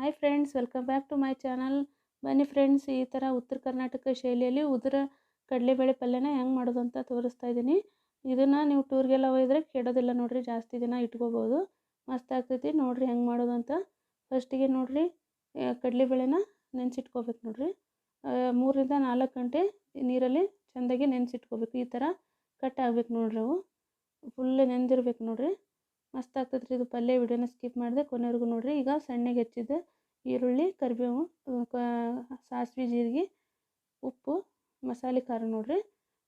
Hi friends welcome back to my channel ಬನ್ನಿ friends ಈ ಥರ ಉತ್ತರ ಕರ್ನಾಟಕ ಶೈಲಿಯಲ್ಲಿ ಉದುರ ಕಡಲೆಬೇಳೆ ಪಲ್ಯನ ಹೆಂಗೆ ಮಾಡೋದು ಅಂತ ತೋರಿಸ್ತಾ ಇದ್ದೀನಿ. ಇದನ್ನು ನೀವು ಟೂರ್ಗೆಲ್ಲ ಒಯ್ದರೆ ಕೆಡೋದಿಲ್ಲ ನೋಡಿರಿ, ಜಾಸ್ತಿ ದಿನ ಇಟ್ಕೋಬೋದು. ಮಸ್ತ್ ಆಗ್ತೈತಿ, ನೋಡಿರಿ ಹೆಂಗೆ ಮಾಡೋದು ಅಂತ ಫಸ್ಟಿಗೆ ನೋಡಿರಿ ಕಡಲೆಬೇಳೆನ ನೆನೆಸಿಟ್ಕೋಬೇಕು ನೋಡಿರಿ. ಮೂರರಿಂದ ನಾಲ್ಕು ಗಂಟೆ ನೀರಲ್ಲಿ ಚೆಂದಾಗಿ ನೆನೆಸಿಟ್ಕೋಬೇಕು. ಈ ಥರ ಕಟ್ ಆಗ್ಬೇಕು ನೋಡಿರಿ ಅವು. ಫುಲ್ ನೆನೆದಿರ್ಬೇಕು ನೋಡಿರಿ. ಮಸ್ತ್ ಆಗ್ತದೆ ರೀ ಇದು ಪಲ್ಯ ವಿಡಿಯೋನ ಸ್ಕಿಪ್ ಮಾಡಿದೆ ಕೊನೆವರೆಗೂ ನೋಡಿರಿ. ಈಗ ಸಣ್ಣಗೆ ಹೆಚ್ಚಿದ ಈರುಳ್ಳಿ, ಕರಿಬೇವು ಸಾಸಿವೆ, ಜೀರಿಗೆ, ಉಪ್ಪು, ಮಸಾಲೆ, ಖಾರ ನೋಡಿರಿ.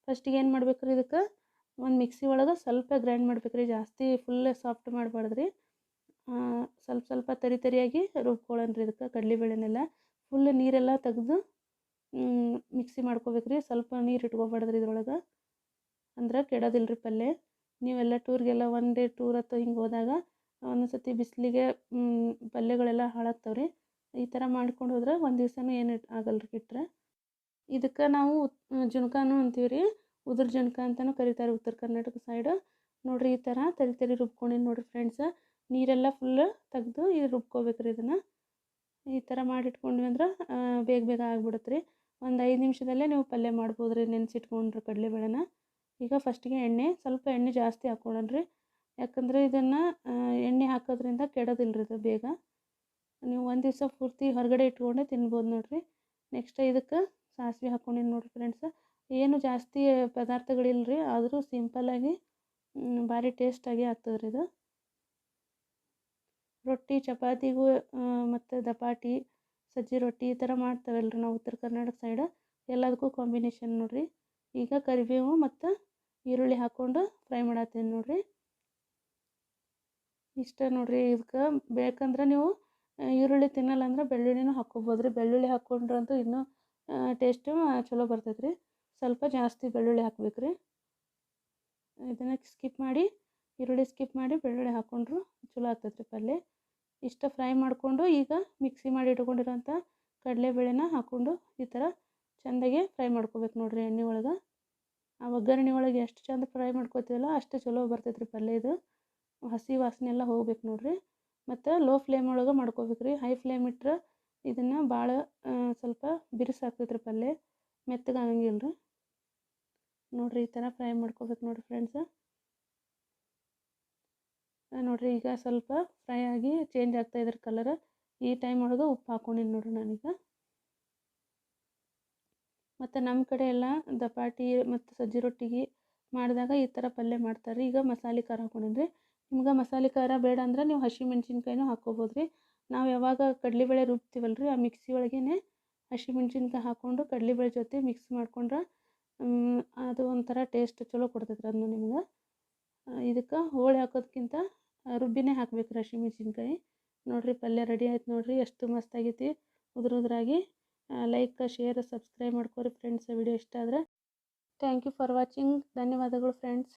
ಫಸ್ಟಿಗೆ ಏನು ಮಾಡ್ಬೇಕು ರೀ ಇದಕ್ಕೆ? ಒಂದು ಮಿಕ್ಸಿ ಒಳಗೆ ಸ್ವಲ್ಪ ಗ್ರೈಂಡ್ ಮಾಡ್ಬೇಕು ರೀ ಜಾಸ್ತಿ ಫುಲ್ ಸಾಫ್ಟ್ ಮಾಡಬಾರ್ದು ರೀ ಸ್ವಲ್ಪ ಸ್ವಲ್ಪ ತರಿ ತರಿಯಾಗಿ ರುಬ್ಕೊಳ್ಳೋಣ ರೀ ಇದಕ್ಕೆ ಕಡಲೆಬೇಳೆನೆಲ್ಲ ಫುಲ್ ನೀರೆಲ್ಲ ತೆಗೆದು ಮಿಕ್ಸಿ ಮಾಡ್ಕೋಬೇಕು ರೀ ಸ್ವಲ್ಪ ನೀರು ಇಟ್ಕೋಬಾರ್ದು ರೀ ಇದ್ರೊಳಗೆ. ಅಂದ್ರೆ ಕೆಡೋದಿಲ್ಲ ರೀ ಪಲ್ಯ. ನೀವೆಲ್ಲ ಟೂರ್ಗೆಲ್ಲ ಒನ್ ಡೇ ಟೂರ್ ಅಥವಾ ಹಿಂಗೆ ಹೋದಾಗ ಒಂದೊಂದು ಸರ್ತಿ ಬಿಸಿಲಿಗೆ ಪಲ್ಯಗಳೆಲ್ಲ ಹಾಳಾಗ್ತಾವೆ ರೀ ಈ ಥರ ಮಾಡ್ಕೊಂಡು ಹೋದ್ರೆ ಒಂದು ದಿವ್ಸನೂ ಏನು ಆಗಲ್ಲ ರೀ ಇಟ್ಟರೆ ಇದಕ್ಕೆ ನಾವು ಜುನ್ಕಾನು ಅಂತೀವಿ ರೀ ಉದುರು ಜುನ್ಕ ಅಂತಲೂ ಕರೀತಾರೆ ಉತ್ತರ ಕರ್ನಾಟಕ ಸೈಡ್ ನೋಡಿರಿ ಈ ಥರ ತರಿ ತರಿ ರುಬ್ಕೊಂಡಿನಿ ನೋಡಿರಿ ಫ್ರೆಂಡ್ಸ ನೀರೆಲ್ಲ ಫುಲ್ ತೆಗೆದು ಇದು ರುಬ್ಕೋಬೇಕು ರೀ ಇದನ್ನು. ಈ ಥರ ಮಾಡಿಟ್ಕೊಂಡ್ವಿ ಅಂದ್ರೆ ಬೇಗ ಬೇಗ ಆಗ್ಬಿಡುತ್ತೆ ರೀ ಒಂದು ಐದು ನಿಮಿಷದಲ್ಲೇ ನೀವು ಪಲ್ಯ ಮಾಡ್ಬೋದು ರೀ ನೆನೆಸಿಟ್ಕೊಂಡ್ರೆ ಕಡಲೆಬೇಳೆನ. ಈಗ ಫಸ್ಟಿಗೆ ಎಣ್ಣೆ, ಸ್ವಲ್ಪ ಎಣ್ಣೆ ಜಾಸ್ತಿ ಹಾಕ್ಕೊಳ್ಳೋಣ ರೀ ಯಾಕಂದರೆ ಇದನ್ನು ಎಣ್ಣೆ ಹಾಕೋದ್ರಿಂದ ಕೆಡೋದಿಲ್ಲ ಇದು ಬೇಗ. ನೀವು ಒಂದು ದಿವಸ ಪೂರ್ತಿ ಹೊರಗಡೆ ಇಟ್ಕೊಂಡೆ ತಿನ್ಬೋದು ನೋಡಿರಿ. ನೆಕ್ಸ್ಟ್ ಇದಕ್ಕೆ ಸಾಸಿವೆ ಹಾಕ್ಕೊಂಡಿನಿ ನೋಡಿರಿ ಫ್ರೆಂಡ್ಸ್ ಏನು ಜಾಸ್ತಿ ಪದಾರ್ಥಗಳಿಲ್ಲ ರೀ ಆದರೂ ಸಿಂಪಲ್ಲಾಗಿ ಭಾರಿ ಟೇಸ್ಟಾಗಿ ಆಗ್ತದೆ ರೀ ಇದು ರೊಟ್ಟಿ, ಚಪಾತಿಗೂ ಮತ್ತು ದಪಾಟಿ, ಸಜ್ಜಿ ರೊಟ್ಟಿ ಈ ಥರ ಮಾಡ್ತೇವಲ್ಲ ರೀ ನಾವು ಉತ್ತರ ಕರ್ನಾಟಕ ಸೈಡ್ ಎಲ್ಲದಕ್ಕೂ ಕಾಂಬಿನೇಷನ್ ನೋಡಿರಿ. ಈಗ ಕರಿಬೇವು ಮತ್ತು ಈರುಳ್ಳಿ ಹಾಕ್ಕೊಂಡು ಫ್ರೈ ಮಾಡತ್ತೀನಿ ನೋಡಿರಿ. ಇಷ್ಟ ನೋಡಿರಿ ಇದಕ್ಕೆ ಬೇಕಂದ್ರೆ ನೀವು ಈರುಳ್ಳಿ ತಿನ್ನಲ್ಲ ಅಂದ್ರೆ ಬೆಳ್ಳುಳ್ಳಿನೂ ಹಾಕ್ಕೊಬೋದು ರೀ ಬೆಳ್ಳುಳ್ಳಿ ಹಾಕ್ಕೊಂಡ್ರಂತೂ ಇನ್ನೂ ಟೇಸ್ಟು ಚಲೋ ಬರ್ತೈತೆ ರೀ ಸ್ವಲ್ಪ ಜಾಸ್ತಿ ಬೆಳ್ಳುಳ್ಳಿ ಹಾಕ್ಬೇಕು ರೀ ಇದನ್ನು ಸ್ಕಿಪ್ ಮಾಡಿ, ಈರುಳ್ಳಿ ಸ್ಕಿಪ್ ಮಾಡಿ ಬೆಳ್ಳುಳ್ಳಿ ಹಾಕ್ಕೊಂಡ್ರು ಚಲೋ ಆಗ್ತೈತೆ ಪಲ್ಯ ಇಷ್ಟ ಫ್ರೈ ಮಾಡಿಕೊಂಡು ಈಗ ಮಿಕ್ಸಿ ಮಾಡಿ ಇಟ್ಕೊಂಡಿರೋಂಥ ಕಡಲೆಬೇಳೆನ ಹಾಕ್ಕೊಂಡು ಈ ಥರ ಚೆಂದಾಗೆ ಫ್ರೈ ಮಾಡ್ಕೋಬೇಕು ನೋಡಿರಿ ಎಣ್ಣೆ ಒಳಗೆ. ಆ ಒಗ್ಗರಣೆ ಒಳಗೆ ಎಷ್ಟು ಚಂದ ಫ್ರೈ ಮಾಡ್ಕೋತೀವಲ್ಲ ಅಷ್ಟು ಚಲೋ ಬರ್ತೈತೆ ರೀ ಪಲ್ಯ ಇದು. ಹಸಿ ವಾಸನೆ ಎಲ್ಲ ಹೋಗ್ಬೇಕು ನೋಡಿರಿ. ಮತ್ತು ಲೋ ಫ್ಲೇಮ್ ಒಳಗೆ ಮಾಡ್ಕೋಬೇಕು ರೀ ಹೈ ಫ್ಲೇಮ್ ಇಟ್ಟರೆ ಇದನ್ನು ಭಾಳ ಸ್ವಲ್ಪ ಬಿರುಸಾಗ್ತೈತೆ ರೀ ಪಲ್ಯ. ಮೆತ್ತಗೆ ಆಗಂಗಿಲ್ಲ ರೀ ನೋಡಿರಿ ಈ ಥರ ಫ್ರೈ ಮಾಡ್ಕೋಬೇಕು ನೋಡಿರಿ ಫ್ರೆಂಡ್ಸ ನೋಡಿರಿ ಈಗ ಸ್ವಲ್ಪ ಫ್ರೈ ಆಗಿ ಚೇಂಜ್ ಆಗ್ತಾಯಿದ್ರೆ ಕಲರ್ ಈ ಟೈಮ್ ಒಳಗೆ ಉಪ್ಪು ಹಾಕ್ಕೊಂಡಿನಿ ನೋಡಿರಿ ನಾನೀಗ. ಮತ್ತು ನಮ್ಮ ಕಡೆ ಎಲ್ಲ ದಪಾಟಿ ಮತ್ತು ಸಜ್ಜಿ ರೊಟ್ಟಿಗೆ ಮಾಡಿದಾಗ ಈ ಥರ ಪಲ್ಯ ಮಾಡ್ತಾರೆ ಈಗ ಮಸಾಲೆ ಖಾರ ಹಾಕ್ಕೊಂಡಿನಿ ರೀ ನಿಮ್ಗೆ ಮಸಾಲೆ ಖಾರ ಬೇಡ ಅಂದ್ರೆ ನೀವು ಹಸಿ ಮೆಣ್ಸಿನ್ಕಾಯಿನೂ ಹಾಕ್ಕೋಬೋದು ರೀ ನಾವು ಯಾವಾಗ ಕಡಲೆಬೇಳೆ ರುಬ್ತೀವಲ್ಲ ರೀ ಆ ಮಿಕ್ಸಿ ಒಳಗೇ ಹಸಿ ಮೆಣ್ಸಿನ್ಕಾಯಿ ಹಾಕ್ಕೊಂಡು ಕಡಲೆಬೇಳೆ ಜೊತೆ ಮಿಕ್ಸ್ ಮಾಡ್ಕೊಂಡ್ರೆ ಅದು ಒಂಥರ ಟೇಸ್ಟ್ ಚಲೋ ಕೊಡ್ತೈತೆ ರೀ ಅದನ್ನು ನಿಮ್ಗೆ. ಇದಕ್ಕೆ ಹೋಳಿ ಹಾಕೋದಕ್ಕಿಂತ ರುಬ್ಬಿನೇ ಹಾಕ್ಬೇಕು ರೀ ಹಸಿ ಮೆಣ್ಸಿನ್ಕಾಯಿ. ನೋಡಿರಿ ಪಲ್ಯ ರೆಡಿ ಆಯ್ತು ನೋಡಿರಿ. ಎಷ್ಟು ಮಸ್ತ್ ಆಗೈತಿ. ಉದುರು ಉದುರಾಗಿ ಲೈಕ್ ಶೇರ್ ಸಬ್ಸ್ಕ್ರೈಬ್ ಮಾಡ್ಕೊರಿ ಫ್ರೆಂಡ್ಸ್ ವಿಡಿಯೋ ಇಷ್ಟ ಆದರೆ ಥ್ಯಾಂಕ್ ಯು ಫಾರ್ ವಾಚಿಂಗ್ ಧನ್ಯವಾದಗಳು ಫ್ರೆಂಡ್ಸ್